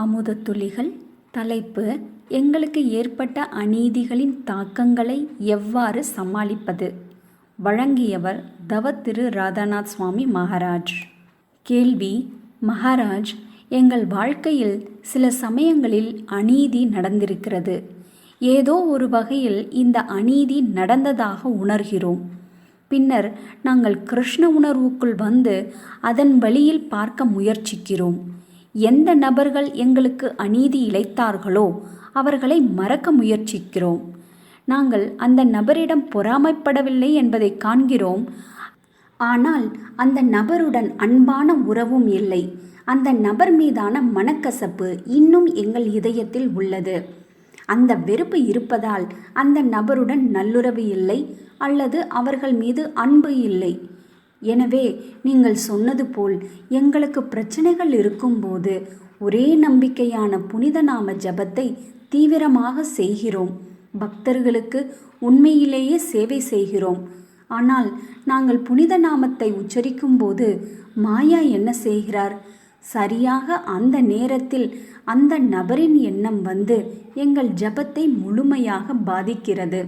அமுதத்துளிகள் தலைப்பு எங்களுக்கு ஏற்பட்ட அநீதிகளின் தாக்கங்களை எவ்வாறு சமாளிப்பது? வழங்கியவர் தவ திரு ராதாநாத் சுவாமி மகாராஜ். கேள்வி மகாராஜ் எங்கள் வாழ்க்கையில் சில சமயங்களில் அநீதி நடந்திருக்கிறது. ஏதோ ஒரு வகையில் இந்த அநீதி நடந்ததாக உணர்கிறோம். பின்னர் நாங்கள் கிருஷ்ண உணர்வுக்குள் வந்து அதன் வழியில் பார்க்க முயற்சிக்கிறோம். எந்த நபர்கள் எங்களுக்கு அநீதி இழைத்தார்களோ அவர்களை மறக்க முயற்சிக்கிறோம். நாங்கள் அந்த நபரிடம் பொறாமைப்படவில்லை என்பதை காண்கிறோம். ஆனால் அந்த நபருடன் அன்பான உறவும் இல்லை. அந்த நபர் மீதான மனக்கசப்பு இன்னும் எங்கள் இதயத்தில் உள்ளது. அந்த வெறுப்பு இருப்பதால் அந்த நபருடன் நல்லுறவு இல்லை அல்லது அவர்கள் மீது அன்பு இல்லை. எனவே நீங்கள் சொன்னது போல் எங்களுக்கு பிரச்சனைகள் இருக்கும்போது ஒரே நம்பிக்கையான புனித நாம ஜபத்தை தீவிரமாக செய்கிறோம். பக்தர்களுக்கு உண்மையிலேயே சேவை செய்கிறோம். ஆனால் நாங்கள் புனித நாமத்தை உச்சரிக்கும்போது மாயா என்ன செய்கிறார்? சரியாக அந்த நேரத்தில் அந்த நபரின் எண்ணம் வந்து எங்கள் ஜபத்தை முழுமையாக பாதிக்கிறது.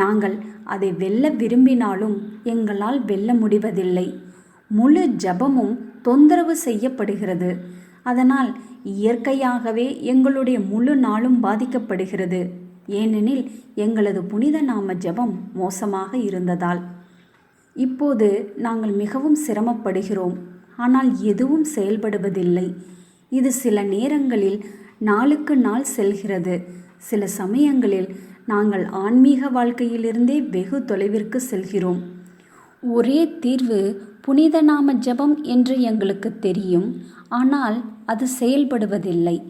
நாங்கள் அதை வெல்ல விரும்பினாலும் எங்களால் வெல்ல முடிவதில்லை. முழு ஜபமும் தொந்தரவு செய்யப்படுகிறது. அதனால் இயற்கையாகவே எங்களுடைய முழு நாளும் பாதிக்கப்படுகிறது. ஏனெனில் எங்களது புனித நாம ஜபம் மோசமாக இருந்ததால். இப்போது நாங்கள் மிகவும் சிரமப்படுகிறோம். ஆனால் எதுவும் செயல்படுவதில்லை. இது சில நேரங்களில் நாளுக்கு நாள் செல்கிறது. சில சமயங்களில் நாங்கள் ஆன்மீக வாழ்க்கையிலிருந்தே வெகு தொலைவிற்கு செல்கிறோம். ஒரே தீர்வு புனித நாம ஜபம் என்று எங்களுக்கு தெரியும். ஆனால் அது செயல்படுவதில்லை.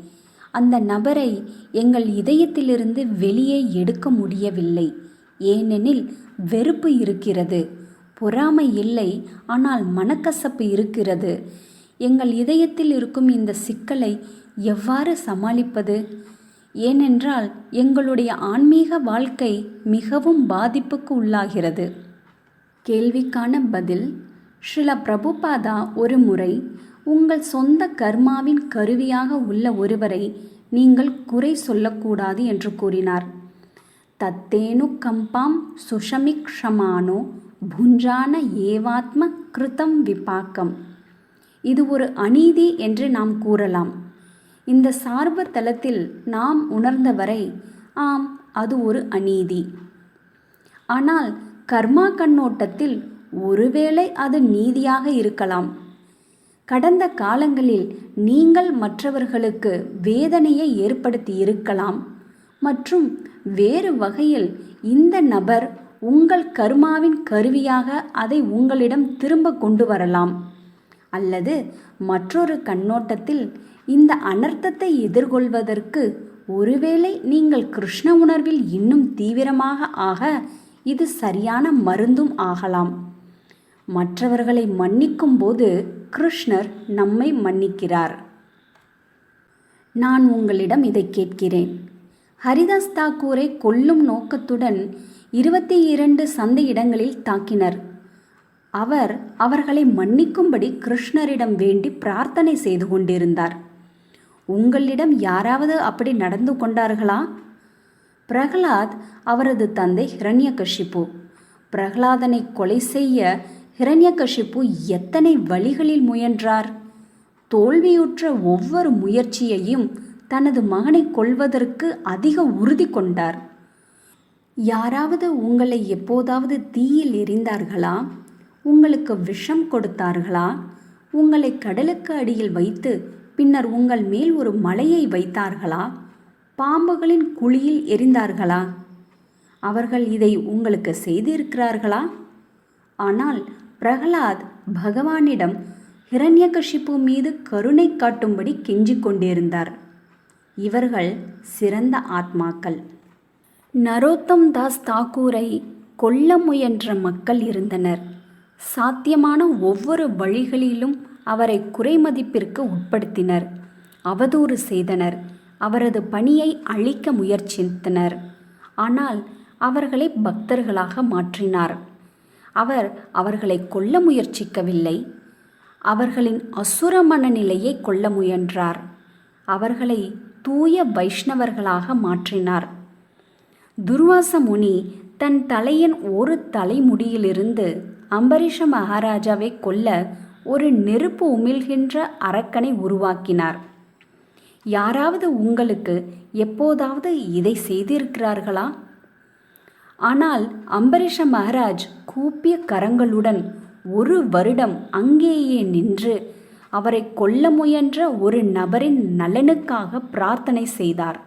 அந்த நபரை எங்கள் இதயத்திலிருந்து வெளியே எடுக்க முடியவில்லை. ஏனெனில் வெறுப்பு இருக்கிறது. பொறாமை இல்லை. ஆனால் மனக்கசப்பு இருக்கிறது. எங்கள் இதயத்தில் இருக்கும் இந்த சிக்கலை எவ்வாறு சமாளிப்பது? ஏனென்றால் எங்களுடைய ஆன்மீக வாழ்க்கை மிகவும் பாதிப்புக்கு உள்ளாகிறது. கேள்விக்கான பதில் ஸ்ரீல பிரபுபாதா ஒரு முறை உங்கள் சொந்த கர்மாவின் கருவியாக உள்ள ஒருவரை நீங்கள் குறை சொல்லக்கூடாது என்று கூறினார். தத்தேனு கம்பாம் சுஷமிக்ஷமானோ புஞ்சான ஏவாத்ம கிருதம் விபாக்கம். இது ஒரு அநீதி என்று நாம் கூறலாம். இந்த சார்பு தளத்தில் நாம் உணர்ந்தவரை ஆம் அது ஒரு அநீதி. ஆனால் கர்மா கண்ணோட்டத்தில் ஒருவேளை அது நீதியாக இருக்கலாம். கடந்த காலங்களில் நீங்கள் மற்றவர்களுக்கு வேதனையை ஏற்படுத்தி இருக்கலாம். மற்றும் வேறு வகையில் இந்த நபர் உங்கள் கர்மாவின் கருவியாக அதை உங்களிடம் திரும்ப கொண்டு வரலாம். அல்லது மற்றொரு கண்ணோட்டத்தில் இந்த அனர்த்தத்தை எதிர்கொள்வதற்கு ஒருவேளை நீங்கள் கிருஷ்ண உணர்வில் இன்னும் தீவிரமாக ஆக இது சரியான மருந்தும் ஆகலாம். மற்றவர்களை மன்னிக்கும் போது கிருஷ்ணர் நம்மை மன்னிக்கிறார். நான் உங்களிடம் இதை கேட்கிறேன். ஹரிதாஸ் தாக்கூரை கொல்லும் நோக்கத்துடன் இருபத்தி இரண்டு சந்தை இடங்களில் தாக்கினர். அவர் அவர்களை மன்னிக்கும்படி கிருஷ்ணரிடம் வேண்டி பிரார்த்தனை செய்து கொண்டிருந்தார். உங்களிடம் யாராவது அப்படி நடந்து கொண்டார்களா? பிரகலாத் அவரது தந்தை ஹிரண்யகஷிப்பு. பிரகலாதனை கொலை செய்ய ஹிரண்யகஷிப்பு எத்தனை வழிகளில் முயன்றார்? தோல்வியுற்ற ஒவ்வொரு முயற்சியையும் தனது மகனை கொள்வதற்கு அதிக உறுதி கொண்டார். யாராவது உங்களை எப்போதாவது தீயில் எரிந்தார்களா உங்களுக்கு விஷம் கொடுத்தார்களா? உங்களை கடலுக்கு அடியில் வைத்து பின்னர் உங்கள் மேல் ஒரு மலையை வைத்தார்களா? பாம்புகளின் குழியில் எரிந்தார்களா? அவர்கள் இதை உங்களுக்கு செய்திருக்கிறார்களா? ஆனால் பிரகலாத் பகவானிடம் ஹிரண்யகஷிப்பு மீது கருணை காட்டும்படி கெஞ்சிக் கொண்டிருந்தார். இவர்கள் சிறந்த ஆத்மாக்கள். நரோத்தம் தாஸ் தாக்கூரை கொல்ல முயன்ற மக்கள் இருந்தனர். சாத்தியமான ஒவ்வொரு வழிகளிலும் அவரை குறைமதிப்பிற்கு உட்படுத்தினர். அவதூறு செய்தனர். அவரது பணியை அழிக்க முயற்சித்தனர். ஆனால் அவர்களை பக்தர்களாக மாற்றினார். அவர் அவர்களை கொல்ல முயற்சிக்கவில்லை. அவர்களின் அசுர மனநிலையை கொல்ல முயன்றார். அவர்களை தூய வைஷ்ணவர்களாக மாற்றினார். துர்வாச முனி தன் தலையின் ஒரு தலைமுடியிலிருந்து அம்பரீஷ மகாராஜாவை கொல்ல ஒரு நெருப்பு உமிழ்கின்ற அரக்கனை உருவாக்கினார். யாராவது உங்களுக்கு எப்போதாவது இதை செய்திருக்கிறார்களா? ஆனால் அம்பரீஷ மகாராஜ் கூப்பிய கரங்களுடன் ஒரு வருடம் அங்கேயே நின்று அவரை கொல்ல முயன்ற ஒரு நபரின் நலனுக்காக பிரார்த்தனை செய்தார்.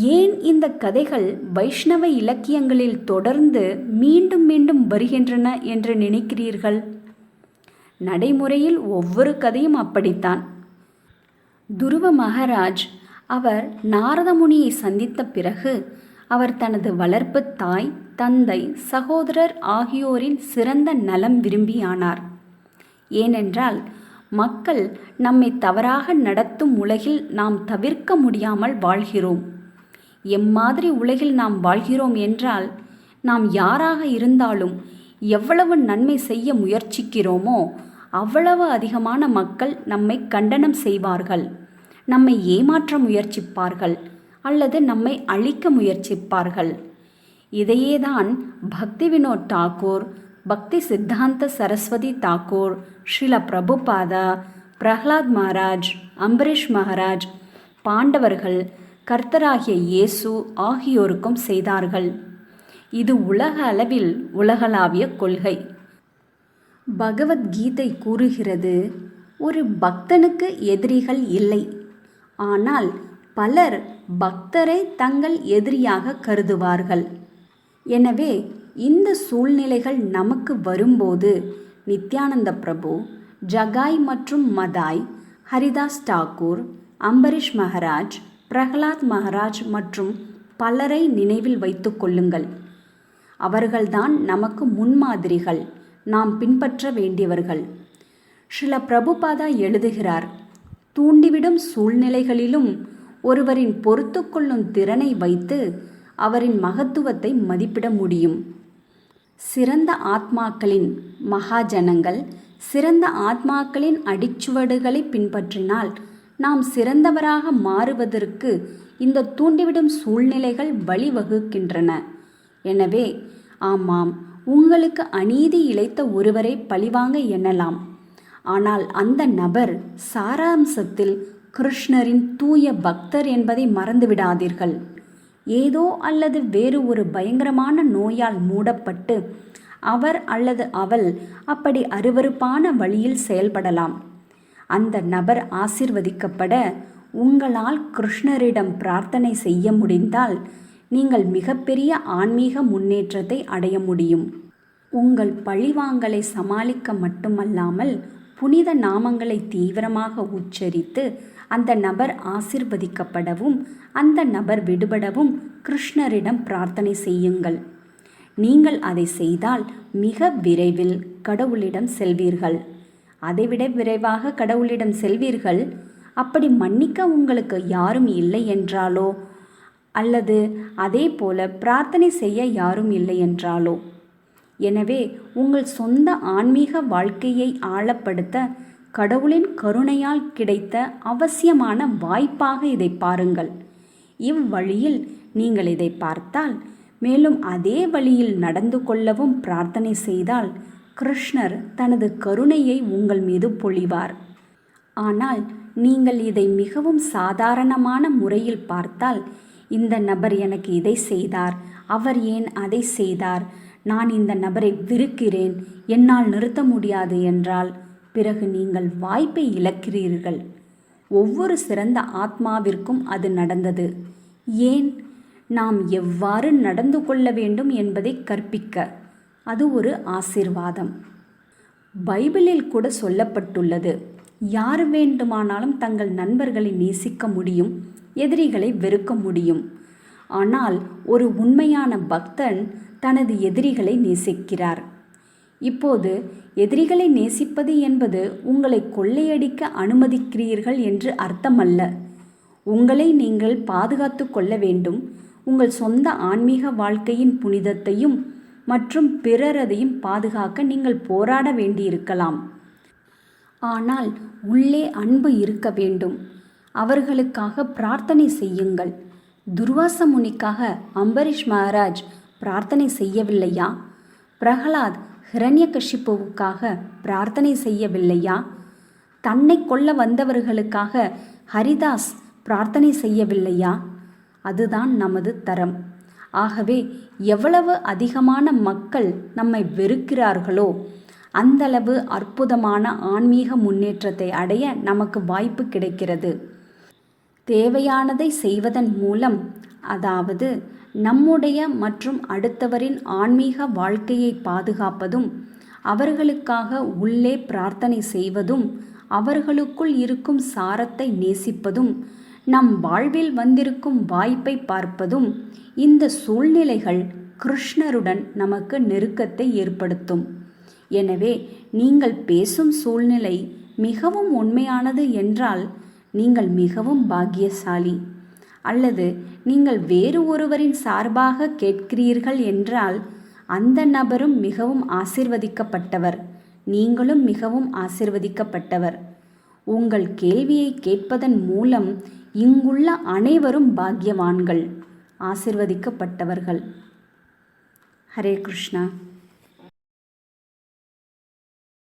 ஏன் இந்த கதைகள் வைஷ்ணவ இலக்கியங்களில் தொடர்ந்து மீண்டும் மீண்டும் வருகின்றன என்று நினைக்கிறீர்கள்? நடைமுறையில் ஒவ்வொரு கதையும் அப்படித்தான். துருவ மகாராஜ் அவர் நாரதமுனியை சந்தித்த பிறகு அவர் தனது வளர்ப்பு தாய் தந்தை சகோதரர் ஆகியோரின் சிறந்த நலம் விரும்பியானார். ஏனென்றால் மக்கள் நம்மை தவறாக நடத்தும் உலகில் நாம் தவிர்க்க முடியாமல் வாழ்கிறோம். எம்மாதிரி உலகில் நாம் வாழ்கிறோம் என்றால் நாம் யாராக இருந்தாலும் எவ்வளவு நன்மை செய்ய முயற்சிக்கிறோமோ அவ்வளவு அதிகமான மக்கள் நம்மை கண்டனம் செய்வார்கள். நம்மை ஏமாற்ற முயற்சிப்பார்கள் அல்லது நம்மை அழிக்க முயற்சிப்பார்கள். இதையேதான் பக்தி வினோத் தாக்கூர் பக்தி சித்தாந்த சரஸ்வதி தாக்கூர் ஸ்ரீல பிரபுபாதா பிரஹ்லாத் மகாராஜ் அம்பரீஷ் மகாராஜ் பாண்டவர்கள் கர்த்தராகிய இயேசு ஆகியோருக்கும் செய்தார்கள். இது உலக அளவில் உலகளாவிய கொள்கை. பகவத்கீதை கூறுகிறது ஒரு பக்தனுக்கு எதிரிகள் இல்லை. ஆனால் பலர் பக்தரை தங்கள் எதிரியாக கருதுவார்கள். எனவே இந்த சூழ்நிலைகள் நமக்கு வரும்போது நித்யானந்த பிரபு ஜகாய் மற்றும் மதாய் ஹரிதாஸ் டாக்கூர் அம்பரீஷ் மகராஜ் பிரகலாத் மகாராஜ் மற்றும் பலரை நினைவில் வைத்து கொள்ளுங்கள். அவர்கள்தான் நமக்கு முன்மாதிரிகள். நாம் பின்பற்ற வேண்டியவர்கள். ஸ்ரீல பிரபுபாதா எழுதுகிறார் தூண்டிவிடும் சூழ்நிலைகளிலும் ஒருவரின் பொறுத்து கொள்ளும் திறனை வைத்து அவரின் மகத்துவத்தை மதிப்பிட முடியும். சிறந்த ஆத்மாக்களின் மகாஜனங்கள் சிறந்த ஆத்மாக்களின் அடிச்சுவடுகளை பின்பற்றினால் நாம் சிறந்தவராக மாறுவதற்கு இந்த தூண்டிவிடும் சூழ்நிலைகள் வழிவகுக்கின்றன. எனவே ஆமாம் உங்களுக்கு அநீதி இழைத்த ஒருவரை பழிவாங்க எண்ணலாம். ஆனால் அந்த நபர் சாராம்சத்தில் கிருஷ்ணரின் தூய பக்தர் என்பதை மறந்துவிடாதீர்கள். ஏதோ அல்லது வேறு ஒரு பயங்கரமான நோயால் மூடப்பட்டு அவர் அல்லது அவள் அப்படி அருவருப்பான வழியில் செயல்படலாம். அந்த நபர் ஆசிர்வதிக்கப்பட உங்களால் கிருஷ்ணரிடம் பிரார்த்தனை செய்ய முடிந்தால் நீங்கள் மிகப்பெரிய ஆன்மீக முன்னேற்றத்தை அடைய முடியும். உங்கள் பழிவாங்கலை சமாளிக்க மட்டுமல்லாமல் புனித நாமங்களை தீவிரமாக உச்சரித்து அந்த நபர் ஆசிர்வதிக்கப்படவும் அந்த நபர் விடுபடவும் கிருஷ்ணரிடம் பிரார்த்தனை செய்யுங்கள். நீங்கள் அதை செய்தால் மிக விரைவில் கடவுளிடம் செல்வீர்கள். அதைவிட விரைவாக கடவுளிடம் செல்வீர்கள். அப்படி மன்னிக்க உங்களுக்கு யாரும் இல்லை என்றாலோ? அல்லது அதே போல பிரார்த்தனை செய்ய யாரும் இல்லை என்றாலோ? எனவே உங்கள் சொந்த ஆன்மீக வாழ்க்கையை ஆழப்படுத்த கடவுளின் கருணையால் கிடைத்த அவசியமான வாய்ப்பாக இதை பாருங்கள். இவ்வழியில் நீங்கள் இதை பார்த்தால் மேலும் அதே வழியில் நடந்து கொள்ளவும் பிரார்த்தனை செய்தால் கிருஷ்ணர் தனது கருணையை உங்கள் மீது பொழிவார். ஆனால் நீங்கள் இதை மிகவும் சாதாரணமான முறையில் பார்த்தால் இந்த நபர் எனக்கு இதை செய்தார் அவர் ஏன் அதை செய்தார் நான் இந்த நபரை விருக்கிறேன் என்னால் நிறுத்த முடியாது என்றால் பிறகு நீங்கள் வாய்ப்பை இழக்கிறீர்கள். ஒவ்வொரு சிறந்த ஆத்மாவிற்கும் அது நடந்தது. ஏன்? நாம் எவ்வாறு நடந்து கொள்ள வேண்டும் என்பதை கற்பிக்க. அது ஒரு ஆசிர்வாதம். பைபிளில் கூட சொல்லப்பட்டுள்ளது யார் வேண்டுமானாலும் தங்கள் நண்பர்களை நேசிக்க முடியும் எதிரிகளை வெறுக்க முடியும். ஆனால் ஒரு உண்மையான பக்தன் தனது எதிரிகளை நேசிக்கிறார். இப்போது எதிரிகளை நேசிப்பது என்பது உங்களை கொள்ளையடிக்க அனுமதிக்கிறீர்கள் என்று அர்த்தமல்ல. உங்களை நீங்கள் பாதுகாத்து கொள்ள வேண்டும். உங்கள் சொந்த ஆன்மீக வாழ்க்கையின் புனிதத்தையும் மற்றும் பிறரதையும் பாதுகாக்க நீங்கள் போராட வேண்டியிருக்கலாம். ஆனால் உள்ளே அன்பு இருக்க வேண்டும். அவர்களுக்காக பிரார்த்தனை செய்யுங்கள். துர்வாச முனிக்காக அம்பரீஷ் மகாராஜ் பிரார்த்தனை செய்யவில்லையா? பிரகலாத் ஹிரண்யகஷிப்புவுக்காக பிரார்த்தனை செய்யவில்லையா? தன்னை கொல்ல வந்தவர்களுக்காக ஹரிதாஸ் பிரார்த்தனை செய்யவில்லையா? அதுதான் நமது தரம். ஆகவே எவ்வளவு அதிகமான மக்கள் நம்மை வெறுக்கிறார்களோ அந்தளவு அற்புதமான ஆன்மீக முன்னேற்றத்தை அடைய நமக்கு வாய்ப்பு கிடைக்கிறது. தேவையானதை செய்வதன் மூலம் அதாவது நம்முடைய மற்றும் அடுத்தவரின் ஆன்மீக வாழ்க்கையை பாதுகாப்பதும் அவர்களுக்காக உள்ளே பிரார்த்தனை செய்வதும் அவர்களுக்குள் இருக்கும் சாரத்தை நேசிப்பதும் நம் வாழ்வில் வந்திருக்கும் வாய்ப்பை பார்ப்பதும் இந்த சூழ்நிலைகள் கிருஷ்ணருடன் நமக்கு நெருக்கத்தை ஏற்படுத்தும். எனவே நீங்கள் பேசும் சூழ்நிலை மிகவும் உண்மையானது என்றால் நீங்கள் மிகவும் பாக்கியசாலி. அல்லது நீங்கள் வேறு ஒருவரின் சார்பாக கேட்கிறீர்கள் என்றால் அந்த நபரும் மிகவும் ஆசிர்வதிக்கப்பட்டவர். நீங்களும் மிகவும் ஆசிர்வதிக்கப்பட்டவர். உங்கள் கேள்வியை கேட்பதன் மூலம் இங்குள்ள அனைவரும் பாக்கியவான்கள் ஆசிர்வதிக்கப்பட்டவர்கள். ஹரே கிருஷ்ணா.